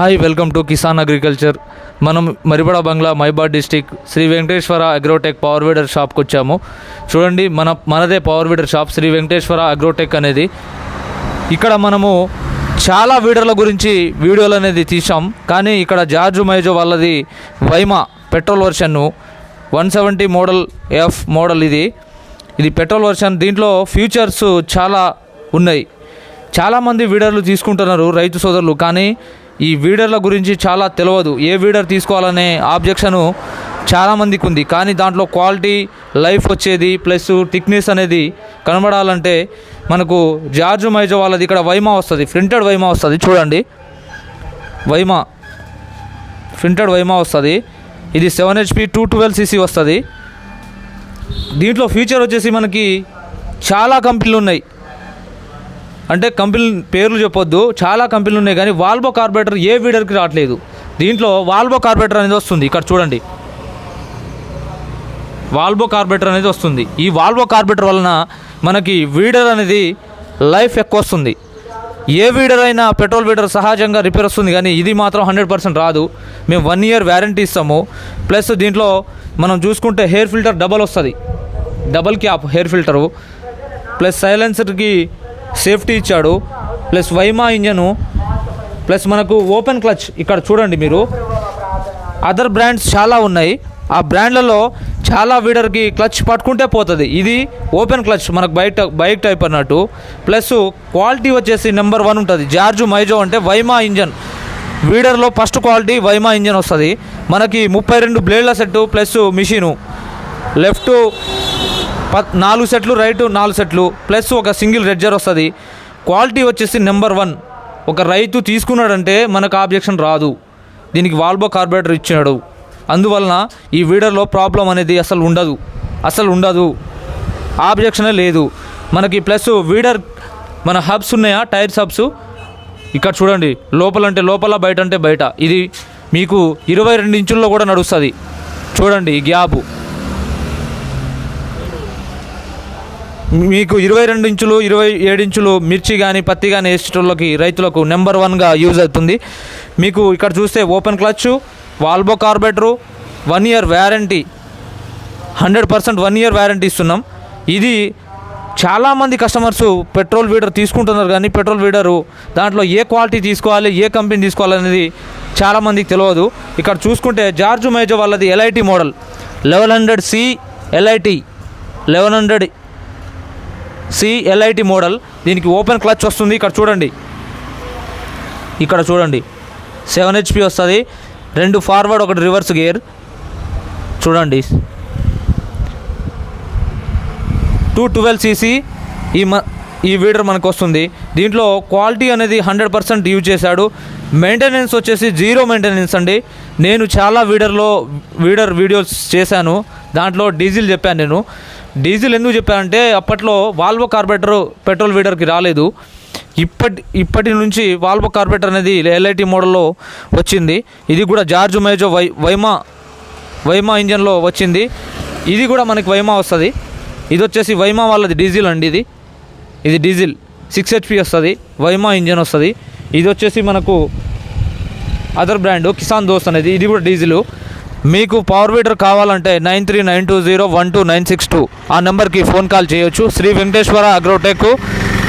Hi welcome to Kisan agriculture. మనం మరిబడ బంగ్లా మైబాద్ district Sri Venkateswara Agrotech power weeder షాప్కి వచ్చాము. చూడండి మన మనదే power weeder shop Sri Venkateswara Agrotech అనేది. ఇక్కడ మనము చాలా వీడర్ల గురించి వీడియోలు అనేది తీసాం కానీ ఇక్కడ జార్జు మైజో వాళ్ళది వైమా petrol వర్షన్ను one seventy model F model ఇది. ఇది పెట్రోల్ వర్షన్. దీంట్లో ఫ్యూచర్స్ చాలా ఉన్నాయి. చాలామంది వీడర్లు తీసుకుంటున్నారు రైతు సోదరులు. కానీ ఈ వీడర్ల గురించి చాలా తెలియదు ఏ వీడర్ తీసుకోవాలనే ఆబ్జెక్షను చాలామందికి ఉంది. కానీ దాంట్లో క్వాలిటీ లైఫ్ వచ్చేది ప్లస్ థిక్నెస్ అనేది కనబడాలంటే మనకు జార్జు మైజో వాళ్ళది ఇక్కడ వైమా వస్తుంది. ప్రింటెడ్ వైమా వస్తుంది. చూడండి. వైమా. ప్రింటెడ్ వైమా వస్తుంది. ఇది seven HP two twelve CC వస్తుంది. దీంట్లో ఫీచర్ వచ్చేసి మనకి చాలా కంపెనీలు ఉన్నాయి. అంటే కంపెనీ పేర్లు చెప్పొద్దు చాలా కంపెనీలు ఉన్నాయి కానీ వాల్బో కార్బొరేటర్ ఏ వీడర్కి రావట్లేదు దీంట్లో వాల్బో కార్బొరేటర్ అనేది వస్తుంది. ఇక్కడ చూడండి. వాల్బో కార్బొరేటర్ అనేది వస్తుంది. ఈ వాల్వో కార్బొరేటర్ వలన మనకి వీడర్ అనేది లైఫ్ ఎక్కువ వస్తుంది. ఏ వీడర్ అయినా పెట్రోల్ వీడర్ సహజంగా రిపేర్ వస్తుంది కానీ ఇది మాత్రం హండ్రెడ్ పర్సెంట్ రాదు. మేము వన్ ఇయర్ వ్యారంటీ ఇస్తాము. ప్లస్ దీంట్లో మనం చూసుకుంటే హెయిర్ ఫిల్టర్ డబల్ వస్తుంది. Double cap air filter. Plus సైలెన్సర్కి safety ఇచ్చాడు. Plus Weima engine. ప్లస్ మనకు ఓపెన్ క్లచ్ ఇక్కడ చూడండి మీరు. అదర్ బ్రాండ్స్ చాలా ఉన్నాయి. ఆ బ్రాండ్లలో చాలా వీడర్కి క్లచ్ పట్టుకుంటే పోతుంది. ఇది ఓపెన్ క్లచ్ మనకు బైక్ బైక్ టైప్ అన్నట్టు. ప్లస్ క్వాలిటీ వచ్చేసి నెంబర్ వన్ ఉంటుంది. జార్జు మైజో అంటే వైమా ఇంజన్. వీడర్లో ఫస్ట్ క్వాలిటీ వైమా ఇంజన్ వస్తుంది. మనకి ముప్పై రెండు బ్లేడ్ల సెట్టు ప్లస్ మిషను. లెఫ్ట్ నాలుగు సెట్లు రైట్ నాలుగు సెట్లు. ప్లస్ ఒక సింగిల్ రెడ్జర్ వస్తుంది. క్వాలిటీ వచ్చేసి నెంబర్ వన్. ఒక రైతు తీసుకున్నాడంటే మనకు ఆబ్జెక్షన్ రాదు. దీనికి వాల్బో కార్బొరేటర్ ఇచ్చాడు అందువలన ఈ వీడర్లో ప్రాబ్లం అనేది అసలు ఉండదు. అసలు ఉండదు. ఆబ్జెక్షనే లేదు. మనకి ప్లస్ వీడర్ మన హబ్స్ ఉన్నాయా? Tyres hubs. ఇక్కడ చూడండి. లోపల అంటే లోపల బయట అంటే బయట. ఇది మీకు ఇరవై రెండు ఇంచుల్లో కూడా నడుస్తుంది. చూడండి ఈ గ్యాపు. మీకు ఇరవై రెండు ఇంచులు ఇరవై ఏడు ఇంచులు మిర్చి కానీ పత్తి కానీ వేసేటోళ్ళకి రైతులకు నెంబర్ వన్గా యూజ్ అవుతుంది. మీకు ఇక్కడ చూస్తే open clutch Walbro carburettor one year warranty hundred percent one year warranty ఇస్తున్నాం. ఇది చాలామంది కస్టమర్స్ పెట్రోల్ వీడర్ తీసుకుంటున్నారు కానీ పెట్రోల్ వీడరు దాంట్లో ఏ క్వాలిటీ తీసుకోవాలి ఏ కంపెనీ తీసుకోవాలి అనేది చాలామందికి తెలియదు. ఇక్కడ చూసుకుంటే జార్జు మేజో వాళ్ళది L I T model. Eleven hundred C L I T eleven hundred C L I T model. దీనికి ఓపెన్ క్లచ్ వస్తుంది. ఇక్కడ చూడండి. ఇక్కడ చూడండి. సెవెన్ హెచ్పి వస్తుంది. రెండు ఫార్వర్డ్ ఒకటి రివర్స్ గేర్. చూడండి. టూ ట్వెల్వ్ సీసీ ఈ మ ఈ వీడర్ మనకు వస్తుంది. దీంట్లో క్వాలిటీ అనేది హండ్రెడ్ పర్సెంట్ యూజ్ చేశాడు. మెయింటెనెన్స్ వచ్చేసి జీరో మెయింటెనెన్స్ అండి. నేను చాలా వీడర్లో వీడర్ వీడియోస్ చేశాను. దాంట్లో డీజిల్ చెప్పాను నేను. డీజిల్ ఎందుకు చెప్పారంటే అప్పట్లో వాల్వో కార్బెటర్ పెట్రోల్ వీడర్కి రాలేదు. ఇప్పటి ఇప్పటి నుంచి వాల్వో కార్బెటర్ అనేది ఎల్ఐటి మోడల్లో వచ్చింది. ఇది కూడా జార్జ్ మేజో వై వైమా వైమా ఇంజన్లో వచ్చింది. ఇది కూడా మనకి వైమా వస్తుంది. ఇది వచ్చేసి వైమా వాళ్ళది డీజిల్ అండి ఇది. ఇది డీజిల్. సిక్స్ హెచ్పి వస్తుంది. వైమా ఇంజన్ వస్తుంది. ఇది వచ్చేసి మనకు అదర్ బ్రాండ్ కిసాన్ దోస్త్ అనేది. ఇది కూడా డీజిల్. మీకు పవర్ వీడర్ కావాలంటే nine three nine two zero one two nine six two ఆ నెంబర్కి ఫోన్ కాల్ చేయొచ్చు. శ్రీ వెంకటేశ్వర అగ్రోటెక్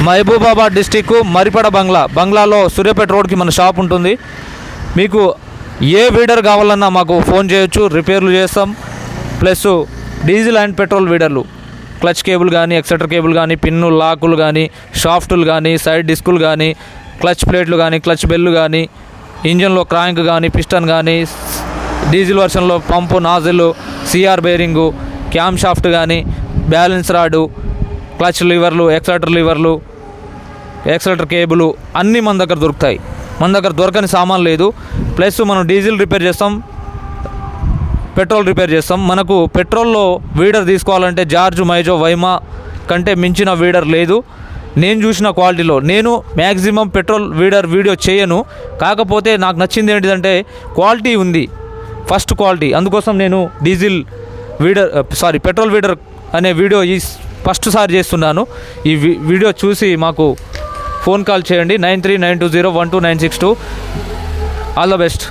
మహబూబాబాద్ డిస్టిక్ మరిపడ బంగ్లా బంగ్లాలో సూర్యాపేట రోడ్కి మన షాప్ ఉంటుంది. మీకు ఏ వీడర్ కావాలన్నా మాకు ఫోన్ చేయొచ్చు రిపేర్లు చేస్తాం. ప్లస్ డీజిల్ అండ్ పెట్రోల్ వీడర్లు క్లచ్ కేబుల్ కానీ ఎక్సెటర్ కేబుల్ కానీ పిన్ను లాకులు కానీ షాఫ్టులు కానీ సైడ్ డిస్కులు కానీ క్లచ్ ప్లేట్లు కానీ క్లచ్ బెల్లు కానీ ఇంజన్లో క్రాంక్ కానీ పిస్టన్ కానీ diesel వర్షన్లో pump nozzle CR bearing cam shaft కానీ బ్యాలెన్స్ రాడు క్లచ్ లివర్లు ఎక్సలేటర్ లివర్లు ఎక్సలేటర్ కేబుల్ అన్నీ మన దగ్గర దొరుకుతాయి. మన దగ్గర దొరకని సామాన్ లేదు. ప్లస్ మనం డీజిల్ రిపేర్ చేస్తాం పెట్రోల్ రిపేర్ చేస్తాం. మనకు పెట్రోల్లో వీడర్ తీసుకోవాలంటే జార్జ్ మైజో వైమా కంటే మించిన వీడర్ లేదు. నేను చూసిన క్వాలిటీలో నేను మ్యాక్సిమం పెట్రోల్ వీడర్ వీడియో చేయను. కాకపోతే నాకు నచ్చింది ఏంటిదంటే క్వాలిటీ ఉంది. First quality. అందుకోసం నేను diesel weeder sorry petrol weeder అనే వీడియో ఈ ఫస్ట్ సారి చేస్తున్నాను. ఈ వీడియో చూసి మాకు ఫోన్ కాల్ చేయండి. Nine three nine two zero one two nine six two. All the best.